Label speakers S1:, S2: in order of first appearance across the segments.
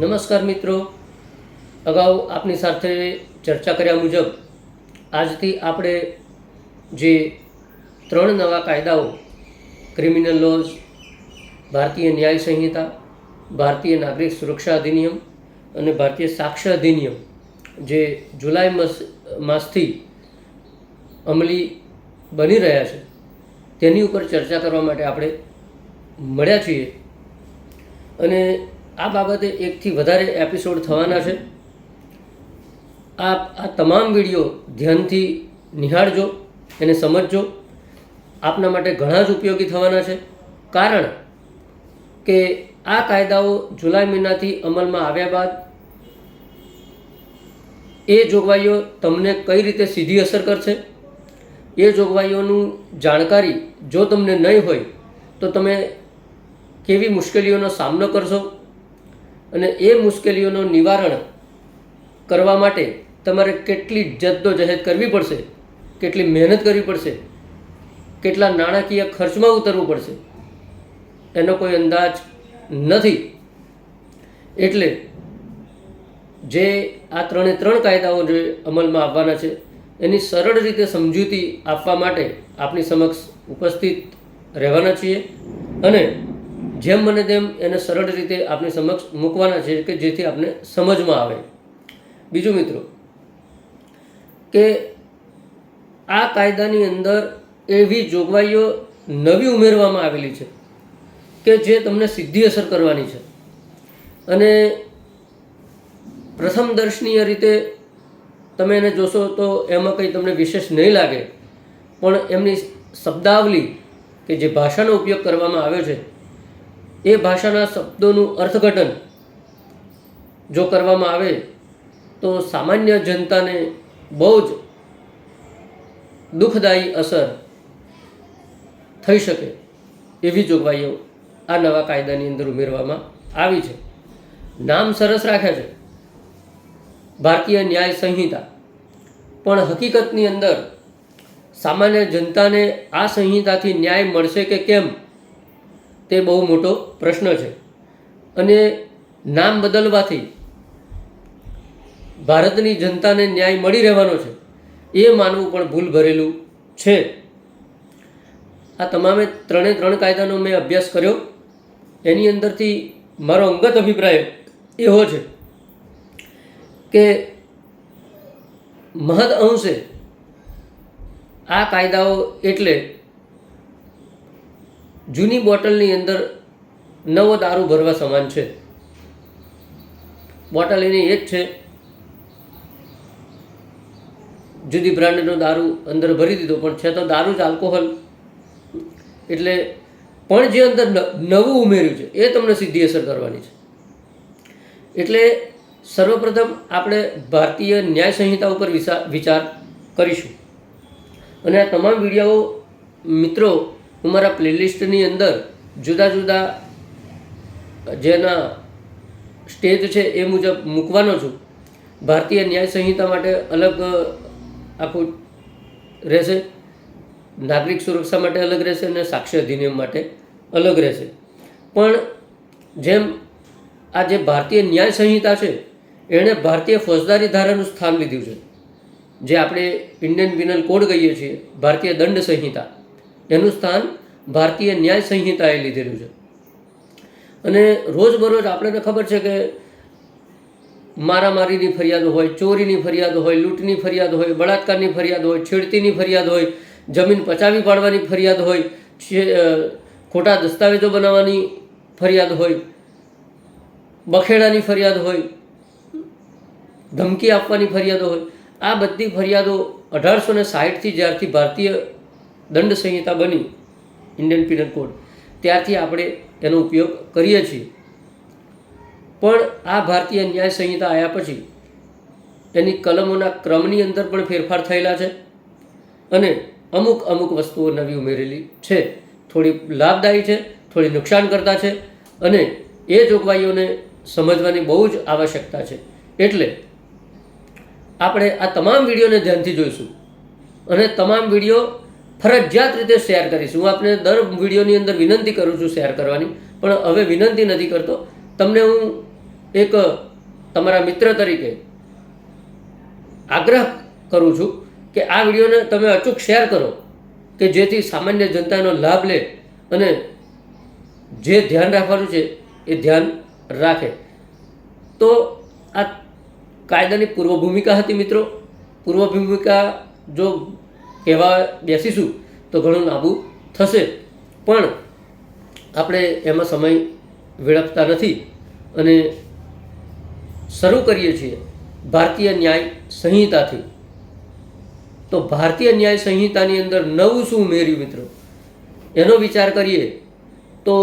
S1: નમસ્કાર મિત્રો. અગાઉ આપની સાથે ચર્ચા કર્યા મુજબ આજથી આપણે જે ત્રણ નવા કાયદાઓ ક્રિમિનલ લોઝ ભારતીય ન્યાય સંહિતા, ભારતીય નાગરિક સુરક્ષા અધિનિયમ અને ભારતીય સાક્ષ્ય અધિનિયમ જે જુલાઈ માસ, માસથી અમલી બની રહ્યા છે, તેની ઉપર ચર્ચા કરવા માટે આપણે મળ્યા છીએ. અને આ બાબતે એકથી વધારે એપિસોડ થવાના છે. આપ આ તમામ વીડિયો ધ્યાનથી નિહાળજો એને સમજજો. આપના માટે ઘણા જ ઉપયોગી થવાના છે. કારણ કે આ કાયદાઓ જુલાઈ મહિનાથી અમલમાં આવ્યા બાદ એ જોગવાઈઓ તમને કઈ રીતે સીધી અસર કરશે? એ જોગવાઈઓનું જાણકારી જો તમને નહીં હોય, તો તમે કેવી મુશ્કેલીઓનો સામનો કરશો? અને એ મુશ્કેલીઓનું નિવારણ કરવા માટે તમારે કેટલી જદ્દોજહેદ કરવી પડશે, કેટલી મહેનત કરવી પડશે, કેટલા નાણાકીય ખર્ચમાં ઉતરવું પડશે, એનો કોઈ અંદાજ નથી. એટલે જે આ ત્રણે ત્રણ કાયદાઓ જે અમલમાં આવવાના છે, એની સરળ રીતે સમજૂતી આપવા માટે આપની સમક્ષ ઉપસ્થિત રહેવાના છીએ અને જેમ બને તેમ એને સરળ રીતે આપની સમક્ષ મૂકવાના છે કે જેથી આપને સમજમાં આવે. બીજું મિત્રો, કે આ કાયદાની અંદર એવી જોગવાઈઓ નવી ઉમેરવામાં આવેલી છે કે જે તમને સીધી અસર કરવાની છે. અને પ્રથમ દર્શનીય રીતે તમે એને જોશો તો એમાં કંઈ તમને વિશેષ નહીં લાગે. પણ એમની શબ્દાવલી કે જે ભાષાનો ઉપયોગ કરવામાં આવ્યો છે એ ભાષાના શબ્દોનું અર્થઘટન જો કરવામાં આવે તો સામાન્ય જનતાને બહુ જ દુઃખદાયી અસર થઈ શકે એવી જોગવાઈઓ આ નવા કાયદાની અંદર ઉમેરવામાં આવી છે. નામ સરસ રાખ્યા છે. ભારતીય ન્યાય સંહિતા. પણ હકીકતની અંદર સામાન્ય જનતાને આ સંહિતાથી ન્યાય મળશે કે કેમ? તે બહુ મોટો પ્રશ્ન છે. અને નામ બદલવાથી ભારતની જનતાને ન્યાય મળી રહેવાનો છે. એ માનવું પણ ભૂલ ભરેલું છે. આ તમામે ત્રણે ત્રણ કાયદાનો મેં અભ્યાસ કર્યો. એની અંદરથી મારો અંગત અભિપ્રાય એવો છે કે મહદ અંશે આ કાયદાઓ એટલે જૂની બોટલની અંદર નવો દારૂ ભરવા સમાન છે. બોટલ એની એ જ છે. જુદી બ્રાન્ડનો દારૂ અંદર ભરી દીધો, પણ છે તો દારૂ જ આલ્કોહોલ. એટલે પણ જે અંદર નવું ઉમેર્યું છે, એ તમને સીધી અસર કરવાની છે. એટલે સર્વપ્રથમ આપણે ભારતીય ન્યાય સંહિતા ઉપર વિચાર કરીશું. અને આ તમામ વીડિયો મિત્રો હું મારા પ્લેલિસ્ટની અંદર જુદા જુદા જેના સ્ટેજ છે એ મુજબ મૂકવાનો છું. ભારતીય ન્યાય સંહિતા માટે અલગ આખું રહેશે. નાગરિક સુરક્ષા માટે અલગ રહેશે અને સાક્ષી અધિનિયમ માટે અલગ રહેશે. પણ જેમ આ જે ભારતીય ન્યાય સંહિતા છે, એણે ભારતીય ફોજદારી ધારાનું સ્થાન લીધું છે. જે આપણે ઇન્ડિયન પિનલ કોડ કહીએ છીએ, ભારતીય દંડ સંહિતા. એનું સ્થાન ભારતીય ન્યાય સંહિતાએ લીધેલું છે. અને રોજબરોજ આપણને ખબર છે કે મારામારીની ફરિયાદ હોય, ચોરીની ફરિયાદો હોય, લૂંટની ફરિયાદ હોય, બળાત્કારની ફરિયાદ હોય, છેડતીની ફરિયાદ હોય, જમીન પચાવી પાડવાની ફરિયાદ હોય ખોટા દસ્તાવેજો બનાવવાની ફરિયાદ હોય, બખેડાની ફરિયાદ હોય, ધમકી આપવાની ફરિયાદો હોય, આ બધી ફરિયાદો અઢારસો ને સાહીઠથી જ્યારથી ભારતીય દંડ સંહિતા બની ઇન્ડિયન પિનલ કોડ ત્યારથી આપણે એનો ઉપયોગ કરીએ છીએ. પણ આ ભારતીય ન્યાય સંહિતા આવ્યા પછી એની કલમોના ક્રમની અંદર પણ ફેરફાર થયેલા છે અને અમુક અમુક વસ્તુઓ નવી ઉમેરેલી છે. થોડી લાભદાયી છે, થોડી નુકસાનકર્તા છે અને એ જોગવાઈઓને સમજવાની બહુ જ આવશ્યકતા છે. એટલે આપણે આ તમામ વિડીયોને ધ્યાનથી જોઈશું અને તમામ વીડિયો ફરજિયાત રીતે શેર કરીશું. હું આપને દર વિડીયોની અંદર વિનંતી કરું છું શેર કરવાની. પણ હવે વિનંતી નથી કરતો. તમને હું એક તમારા મિત્ર તરીકે આગ્રહ કરું છું કે આ વિડીયોને તમે અચૂક શેર કરો કે જેથી સામાન્ય જનતાનો લાભ લે અને જે ધ્યાન રાખવાનું છે એ ધ્યાન રાખે. તો આ કાયદાની પૂર્વ ભૂમિકા હતી મિત્રો. પૂર્વ ભૂમિકા જો કહેવા બેસીશું તો ઘણું લાંબુ થશે. પણ આપણે એમાં સમય વેડફતા નથી અને શરૂ કરીએ છીએ ભારતીય ન્યાય સંહિતાથી. તો ભારતીય ન્યાય સંહિતાની અંદર નવું શું ઉમેર્યું મિત્રો? એનો વિચાર કરીએ તો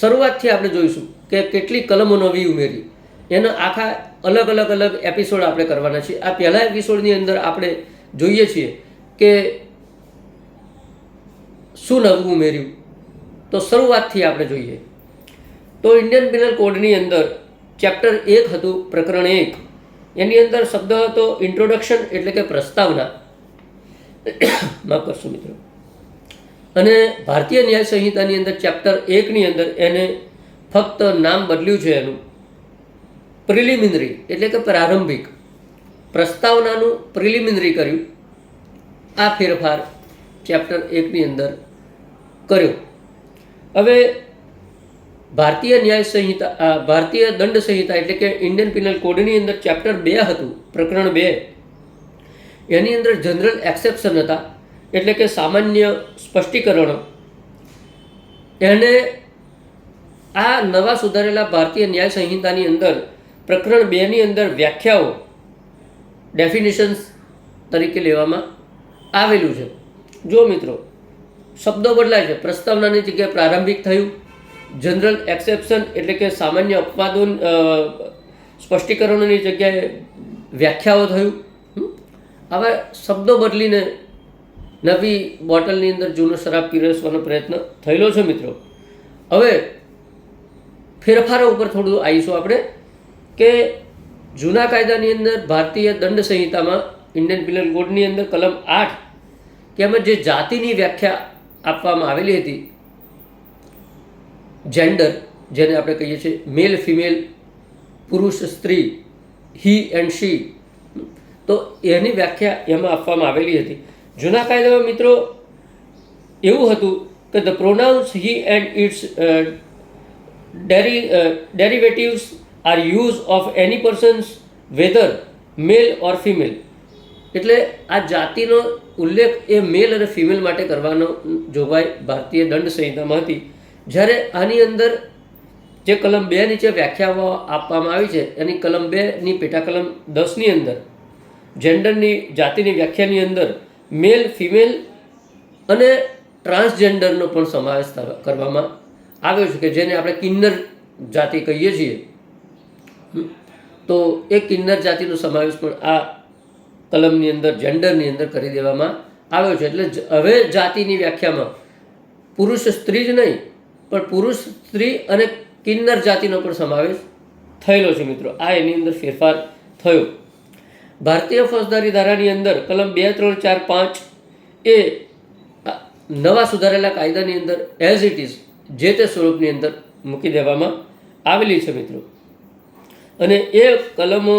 S1: શરૂઆતથી આપણે જોઈશું કે કેટલી કલમો નવી ઉમેરી. એના આખા અલગ અલગ અલગ એપિસોડ આપણે કરવાના છીએ. આ પહેલા એપિસોડની અંદર આપણે જોઈએ છીએ કે શું નવું ઉમેર્યું. તો શરૂઆતથી આપણે જોઈએ. તો ઇન્ડિયન પિનલ કોડની અંદર ચેપ્ટર એક હતું, પ્રકરણ એક. એની અંદર શબ્દ હતો ઇન્ટ્રોડક્શન એટલે કે પ્રસ્તાવના. માફ કરશો મિત્રો. અને ભારતીય ન્યાય સંહિતાની અંદર ચેપ્ટર એકની અંદર એને ફક્ત નામ બદલ્યું છે એનું. પ્રિલિમિનરી, એટલે કે પ્રારંભિક પ્રસ્તાવનાનું પ્રિલિમિનરી કર્યું. આ ફેરફાર ચેપ્ટર એકની અંદર કર્યો. હવે ભારતીય ન્યાય સંહિતા ભારતીય દંડ સંહિતા એટલે કે ઇન્ડિયન પિનલ કોડની અંદર ચેપ્ટર બે હતું, પ્રકરણ બે. એની અંદર જનરલ એક્સેપ્શન હતા, એટલે કે સામાન્ય સ્પષ્ટીકરણો. એને આ નવા સુધારેલા ભારતીય ન્યાય સંહિતાની અંદર પ્રકરણ બેની અંદર વ્યાખ્યાઓ ડેફિનેશન્સ તરીકે લેવામાં આવેલું છે. જો મિત્રો, શબ્દો બદલાય છે. પ્રસ્તાવનાની જગ્યાએ પ્રારંભિક થયું. જનરલ એક્સેપ્શન એટલે કે સામાન્ય અપવાદો સ્પષ્ટીકરણોની જગ્યાએ વ્યાખ્યાઓ થયું. હમ? આવા શબ્દો બદલીને નવી બોટલની અંદર જૂનો શરાબ પીરસવાનો પ્રયત્ન થયેલો છે મિત્રો. હવે ફેરફારો ઉપર થોડું આવીશું આપણે. કે જૂના કાયદાની અંદર ભારતીય દંડ સંહિતામાં ઇન્ડિયન પિનલ કોડની અંદર કલમ આઠ, કે એમાં જે જાતિની વ્યાખ્યા આપવામાં આવેલી હતી જેન્ડર જેને આપણે કહીએ છીએ મેલ ફિમેલ પુરુષ, સ્ત્રી હી એન્ડ શી તો એની વ્યાખ્યા એમાં આપવામાં આવેલી હતી. જૂના કાયદામાં મિત્રો એવું હતું કે the pronouns he and its dairy derivatives are use of any persons, whether, male or female એટલે આ જાતિનો ઉલ્લેખ એ મેલ અને ફિમેલ માટે કરવાનો જોગવાઈ ભારતીય દંડ સંહિતામાં હતી જ્યારે આની અંદર જે કલમ બે નીચે વ્યાખ્યાઓ આપવામાં આવી છે, એની કલમ બેની પેટા કલમ દસની અંદર, જેન્ડરની જાતિની વ્યાખ્યાની અંદર મેલ, ફિમેલ અને ટ્રાન્સજેન્ડરનો પણ સમાવેશ કરવામાં આવ્યો છે કે જેને આપણે કિન્નર જાતિ કહીએ છીએ. તો એ કિન્નર જાતિનો સમાવેશ પણ આ કલમની અંદર જેન્ડરની અંદર કરી દેવામાં આવ્યો છે. એટલે હવે જાતિની વ્યાખ્યામાં પુરુષ સ્ત્રી જ નહીં, પણ પુરુષ સ્ત્રી અને કિન્નર જાતિનો પણ સમાવેશ થયેલો છે મિત્રો. આ એની અંદર ફેરફાર થયો. ભારતીય ફોજદારી ધારાની અંદર કલમ બે, ત્રણ, ચાર, પાંચ એ નવા સુધારેલા કાયદાની અંદર એઝ ઇટ ઇઝ જે તે સ્વરૂપની અંદર મૂકી દેવામાં આવેલી છે મિત્રો. અને એ કલમો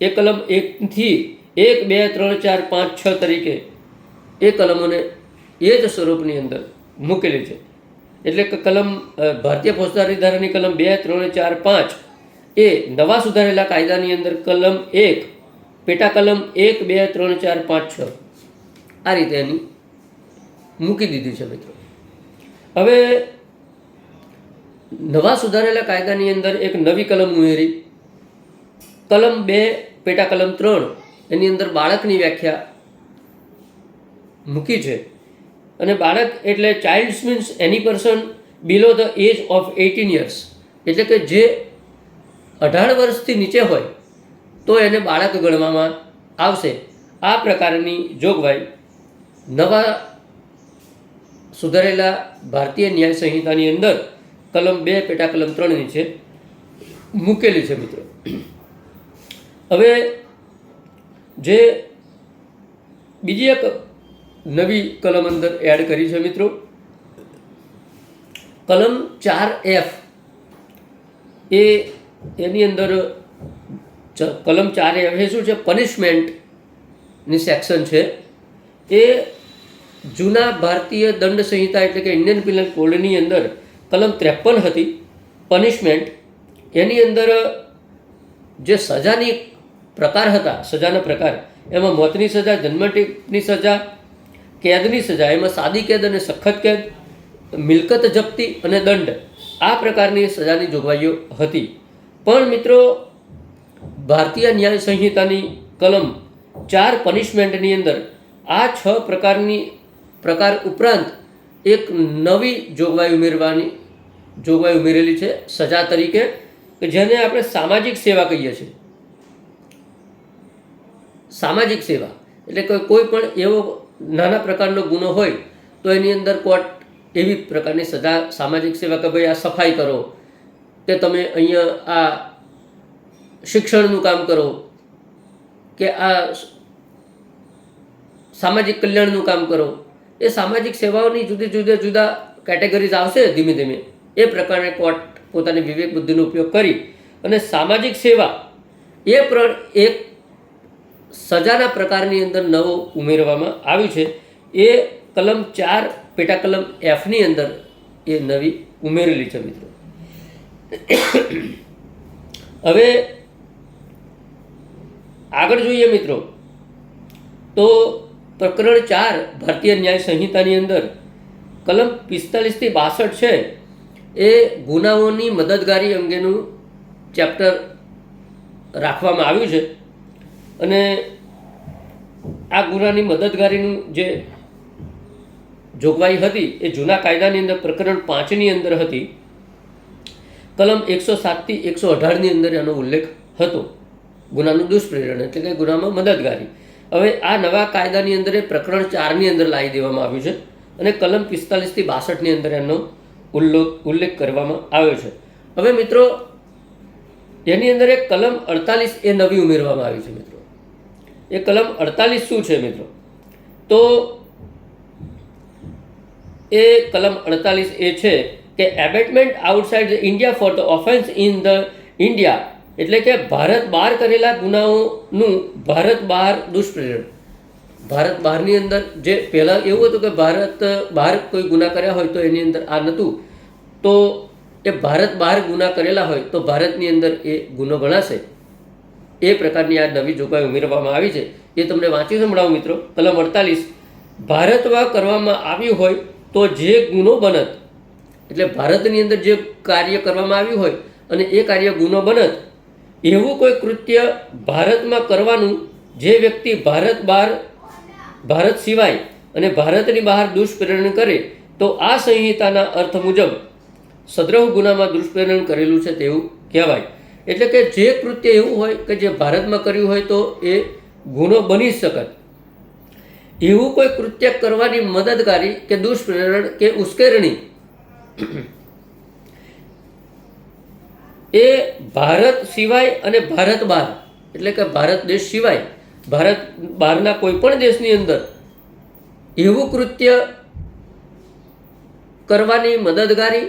S1: એ કલમ એકથી એક, બે, ત્રણ, ચાર, પાંચ, છ તરીકે એ કલમોને એ જ સ્વરૂપની અંદર મૂકેલી છે. એટલે કે કલમ ભારતીય ફોજદારી ધારાની કલમ બે, ત્રણ, ચાર, પાંચ એ નવા સુધારેલા કાયદાની અંદર કલમ એક, પેટા કલમ એક, બે, ત્રણ, ચાર, પાંચ, છ આ રીતે એની મૂકી દીધી છે મિત્રો. હવે નવા સુધારેલા કાયદાની અંદર એક નવી કલમ ઉમેરી કલમ બે પેટા કલમ ત્રણ એની અંદર બાળકની વ્યાખ્યા મૂકી છે. અને બાળક એટલે childs means any person below the age of eighteen years એટલે કે જે અઢાર વર્ષથી નીચે હોય, તો એને બાળક ગણવામાં આવશે. આ પ્રકારની જોગવાઈ નવા સુધારેલા ભારતીય ન્યાય સંહિતાની અંદર કલમ બે પેટા કલમ ત્રણ નીચે મૂકેલી છે મિત્રો. હવે જે બીજી એક નવી કલમ અંદર એડ કરી છે મિત્રો. કલમ ચાર એફ એ એની અંદર કલમ ચાર એફ એ શું છે? પનિશમેન્ટની સેક્શન છે. એ જૂના ભારતીય દંડ સંહિતા એટલે કે ઇન્ડિયન પિનલ કોડની અંદર કલમ ત્રેપન હતી પનિશમેન્ટ એની અંદર જે સજાની પ્રકાર હતા, સજાના પ્રકાર. એમાં મોતની સજા જન્મટીપની સજા, કેદની સજા, એમાં સાદી કેદ અને સખત કેદ, મિલકત જપ્તી અને દંડ. આ પ્રકારની સજાની જોગવાઈઓ હતી. પણ મિત્રો, ભારતીય ન્યાય સંહિતાની કલમ ચાર પનિશમેન્ટની અંદર આ છ પ્રકારની, પ્રકાર ઉપરાંત એક નવી જોગવાઈ ઉમેરવાની, જોગવાઈ ઉમેરેલી છે સજા તરીકે, કે જેને આપણે સામાજિક સેવા કહીએ છીએ. સામાજિક સેવા. એટલે કે કોઈ પણ એવો નાના પ્રકારનો ગુનો હોય, તો એની અંદર કોર્ટ એવી પ્રકારની સજા સામાજિક સેવા કે ભાઈ આ સફાઈ કરો, કે તમે અહીંયા આ શિક્ષણનું કામ કરો, કે આ સામાજિક કલ્યાણનું કામ કરો, એ સામાજિક સેવાઓની જુદી જુદા જુદા કેટેગરીઝ આવશે ધીમે ધીમે. એ પ્રકારે કોર્ટ પોતાની વિવેક બુદ્ધિનો ઉપયોગ કરી અને સામાજિક સેવા એ પ્ર એક સજાના પ્રકારની અંદર નવો ઉમેરવામાં આવ્યું છે. એ કલમ ચાર પેટા કલમ એફની અંદર એ નવી ઉમેરેલી છે મિત્રો. હવે આગળ જોઈએ મિત્રો. તો પ્રકરણ ચાર ભારતીય ન્યાય સંહિતાની અંદર કલમ પિસ્તાલીસથી બાસઠ છે. એ ગુનાઓની મદદગારી અંગેનું ચેપ્ટર રાખવામાં આવ્યું છે. અને આ ગુનાની મદદગારીનું જે જોગવાઈ હતી એ જૂના કાયદાની અંદર પ્રકરણ પાંચની અંદર હતી. કલમ એકસો સાતથી એકસો અઢારની અંદર એનો ઉલ્લેખ હતો. ગુનાનું દુષ્પ્રેરણ એટલે કે ગુનામાં મદદગારી. હવે આ નવા કાયદાની અંદર એ પ્રકરણ ચારની અંદર લાવી દેવામાં આવ્યું છે અને કલમ પિસ્તાલીસથી બાસઠની અંદર એનો ઉલ્લેખ ઉલ્લેખ કરવામાં આવ્યો છે. હવે મિત્રો, એની અંદર એક કલમ અડતાલીસ એ નવી ઉમેરવામાં આવી છે મિત્રો. એ કલમ અડતાલીસ શું છે મિત્રો? તો એ કલમ અડતાલીસ એ છે કે abetment outside India for the offence in the India એટલે કે ભારત બહાર કરેલા ગુનાઓનું ભારત બહાર દુષ્પ્રેરણ. ભારત બહારની અંદર જે પહેલાં એવું હતું કે ભારત બહાર કોઈ ગુના કર્યા હોય તો એની અંદર આ નહોતું. તો એ ભારત બહાર ગુના કરેલા હોય તો ભારતની અંદર એ ગુનો ગણાશે. એ પ્રકારની આ નવી જોગવાઈ ઉમેરવામાં આવી છે. એ તમને વાંચી સંભળાવું મિત્રો. કલમ અડતાલીસ. ભારતમાં કરવામાં આવ્યું હોય તો જે ગુનો બનત, એટલે ભારતની અંદર જે કાર્ય કરવામાં આવ્યું હોય અને એ કાર્ય ગુનો બનત, એવું કોઈ કૃત્ય ભારતમાં કરવાનું જે વ્યક્તિ ભારત બહાર ભારત સિવાય અને ભારતની બહાર દુષ્પ્રેરણ કરે, તો આ સંહિતાના અર્થ મુજબ સદ્રહ ગુનામાં દુષ્પ્રેરણ કરેલું છે તેવું કહેવાય. એટલે કે જે કૃત્ય એવું હોય કે જે ભારતમાં કર્યું હોય તો એ ગુનો બની શકત. એવું કોઈ કૃત્ય કરવાની મદદગારી કે દુષ્પ્રેરણ કે ઉશ્કેરણી એ ભારત સિવાય અને ભારત બહાર એટલે કે ભારત દેશ સિવાય, ભારત બહારના કોઈ પણ દેશની અંદર એવું કૃત્ય કરવાની મદદગારી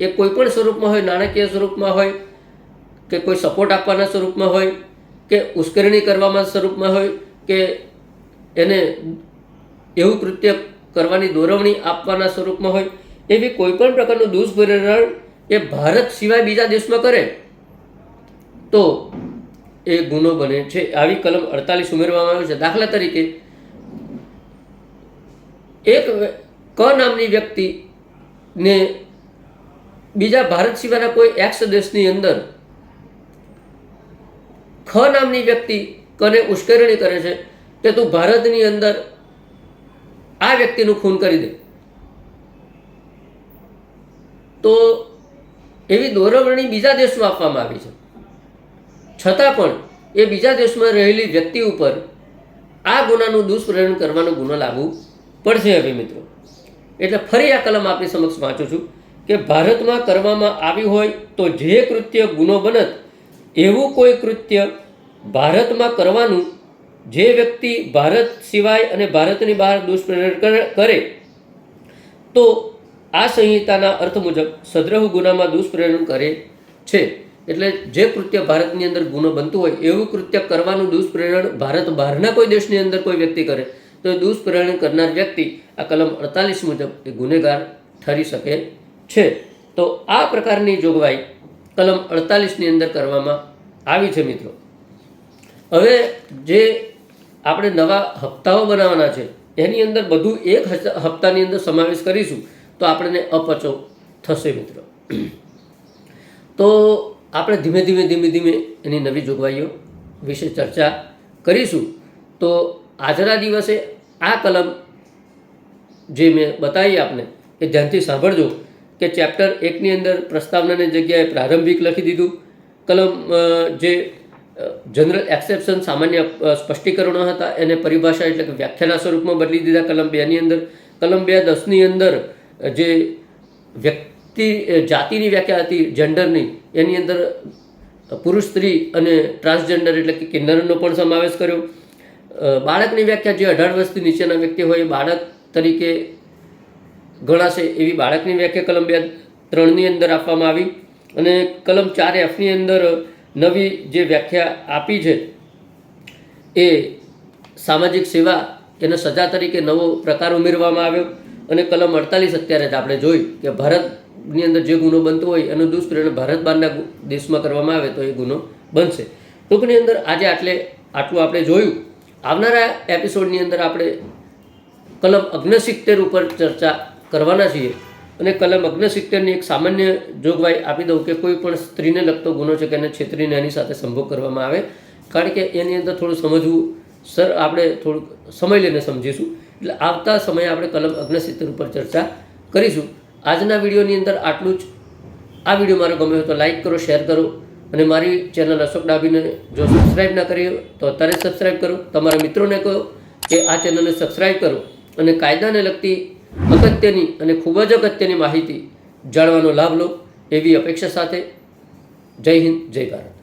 S1: એ કોઈ પણ સ્વરૂપમાં હોય, નાણાકીય સ્વરૂપમાં હોય કે કોઈ સપોર્ટ આપવાના સ્વરૂપમાં હોય, કે ઉશ્કેરણી કરવામાં સ્વરૂપમાં હોય, કે એને એવું કૃત્ય કરવાની દોરવણી આપવાના સ્વરૂપમાં હોય, એવી કોઈ પણ પ્રકારનું દુષ્પરિણામ એ ભારત સિવાય બીજા દેશમાં કરે, તો એ ગુનો બને છે. આવી કલમ અડતાલીસ ઉમેરવામાં આવે છે. દાખલા તરીકે, એક ક નામની વ્યક્તિને બીજા ભારત સિવાયના કોઈ એક્સ દેશની અંદર ખ નામની વ્યક્તિ કને ઉશ્કેરણી કરે છે, કે તું ભારતની અંદર આ વ્યક્તિનું ખૂન કરી દે. તો એવી દોરવણી બીજા દેશમાં આપવામાં આવી છે. છતાં પણ એ બીજા દેશમાં રહેલી વ્યક્તિ ઉપર આ ગુનાનું દુષ્પ્રેરણ કરવાનો ગુનો લાગુ પડશે હવે મિત્રો. એટલે ફરી આ કલમ આપની સમક્ષ વાંચું છું કે ભારતમાં કરવામાં આવી હોય તો જે કૃત્ય ગુનો બનત એવું કોઈ કૃત્ય ભારતમાં કરવાનું જે વ્યક્તિ ભારત સિવાય અને ભારતની બહાર દુષ્પ્રેરણ કરે તો આ સંહિતાના અર્થ મુજબ સદ્રહ ગુનામાં દુષ્પ્રેરણ કરે છે. એટલે જે કૃત્ય ભારતની અંદર ગુનો બનતું હોય, એવું કૃત્ય કરવાનું દુષ્પ્રેરણ ભારત બહારના કોઈ દેશની અંદર કોઈ વ્યક્તિ કરે, તો એ દુષ્પ્રેરણ કરનાર વ્યક્તિ આ કલમ અડતાલીસ મુજબ એ ગુનેગાર ઠરી શકે છે. તો આ પ્રકારની જોગવાઈ કલમ અડતાલીસની અંદર કરવામાં આવી છે મિત્રો. હવે જે આપણે નવા હપ્તાઓ બનાવવાના છે, એની અંદર બધું એક હપ્તાની અંદર સમાવેશ કરીશું, તો આપણને અપચો થશે મિત્રો. તો આપણે ધીમે ધીમે ધીમે ધીમે એની નવી જોગવાઈઓ વિશે ચર્ચા કરીશું. તો આજના દિવસે આ કલમ જે મેં બતાવી આપને, એ ધ્યાનથી સાંભળજો. કે ચેપ્ટર એકની અંદર પ્રસ્તાવનાની જગ્યાએ પ્રારંભિક લખી દીધું. કલમ જે જનરલ એક્સેપ્શન સામાન્ય સ્પષ્ટીકરણો હતા, એને પરિભાષા એટલે કે વ્યાખ્યાના સ્વરૂપમાં બદલી દીધા કલમ બેની અંદર. કલમ બે દસની અંદર જે વ્યક્તિ જાતિની વ્યાખ્યા હતી જેન્ડરની એની અંદર પુરુષ, સ્ત્રી અને ટ્રાન્સજેન્ડર એટલે કે કિન્નરનો પણ સમાવેશ કર્યો. બાળકની વ્યાખ્યા જે અઢાર વર્ષથી નીચેના વ્યક્તિ હોય બાળક તરીકે ગણાશે એવી બાળકની વ્યાખ્યા કલમ બે ત્રણની અંદર આપવામાં આવી અને કલમ ચાર એફની અંદર નવી જે વ્યાખ્યા આપી છે એ સામાજિક સેવા એને સજા તરીકે નવો પ્રકાર ઉમેરવામાં આવ્યો અને કલમ અડતાલીસ અત્યારે જ આપણે જોઈ કે ભારતની અંદર જે ગુનો બનતો હોય એનું દુષ્પ્રેરણ ભારત બહારના દેશમાં કરવામાં આવે તો એ ગુનો બનશે. ટૂંકની અંદર આજે આટલે આટલું આપણે જોયું. આવનારા એપિસોડની અંદર આપણે કલમ અગ્નસિત્તેર ઉપર ચર્ચા કરવાના છીએ. અને કલમ અગ્નસિત્તેરની એક સામાન્ય જોગવાઈ આપી દઉં કે કોઈ પણ સ્ત્રીને લગતો ગુનો છે કે એને છેતરીને એની સાથે સંભોગ કરવામાં આવે. કારણ કે એની અંદર થોડું સમજવું, સર, આપણે થોડુંક સમય લઈને સમજીશું. એટલે આવતા સમયે આપણે કલમ અગ્નસિત્તેર ઉપર ચર્ચા કરીશું. આજના વિડીયોની અંદર આટલું જ. આ વીડિયો મારો ગમ્યો તો લાઈક કરો, શેર કરો. અને મારી ચેનલ અશોક ડાબીને જો સબસ્ક્રાઈબ ના કરી તો અત્યારે સબસ્ક્રાઈબ કરો. તમારા મિત્રોને કહો કે આ ચેનલને સબસ્ક્રાઈબ કરો. અને કાયદાને લગતી અગત્યની અને ખૂબ જ અગત્યની માહિતી જાણવાનો લાભ લો એવી અપેક્ષા સાથે જય હિન્દ, જય ભારત.